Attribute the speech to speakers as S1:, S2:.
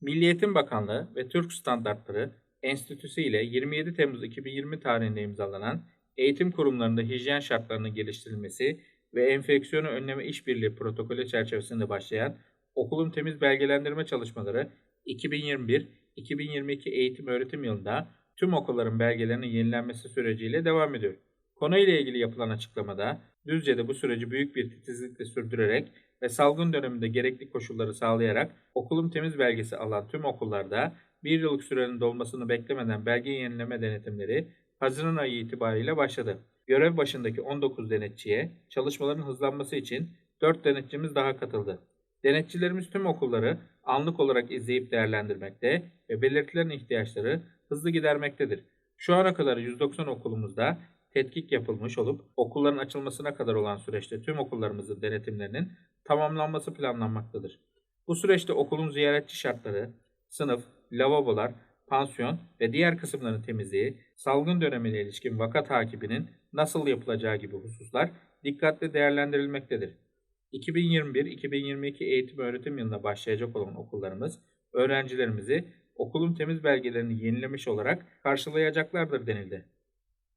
S1: Milli Eğitim Bakanlığı ve Türk Standartları Enstitüsü ile 27 Temmuz 2020 tarihinde imzalanan eğitim kurumlarında hijyen şartlarının geliştirilmesi ve enfeksiyonu önleme işbirliği protokolü çerçevesinde başlayan okulun temiz belgelendirme çalışmaları 2021-2022 eğitim öğretim yılında tüm okulların belgelerinin yenilenmesi süreciyle devam ediyor. Konuyla ilgili yapılan açıklamada Düzce'de bu süreci büyük bir titizlikle sürdürerek ve salgın döneminde gerekli koşulları sağlayarak okulun temiz belgesi alan tüm okullarda bir yıllık sürenin dolmasını beklemeden belge yenileme denetimleri Haziran ayı itibariyle başladı. Görev başındaki 19 denetçiye çalışmaların hızlanması için 4 denetçimiz daha katıldı. Denetçilerimiz tüm okulları anlık olarak izleyip değerlendirmekte ve belirtilen ihtiyaçları hızlı gidermektedir. Şu ana kadar 190 okulumuzda tetkik yapılmış olup okulların açılmasına kadar olan süreçte tüm okullarımızın denetimlerinin tamamlanması planlanmaktadır. Bu süreçte okulun ziyaretçi şartları, sınıf, lavabolar, pansiyon ve diğer kısımların temizliği, salgın dönemine ilişkin vaka takibinin nasıl yapılacağı gibi hususlar dikkatle değerlendirilmektedir. 2021-2022 eğitim öğretim yılına başlayacak olan okullarımız öğrencilerimizi okulun temiz belgelerini yenilemiş olarak karşılayacaklardır denildi.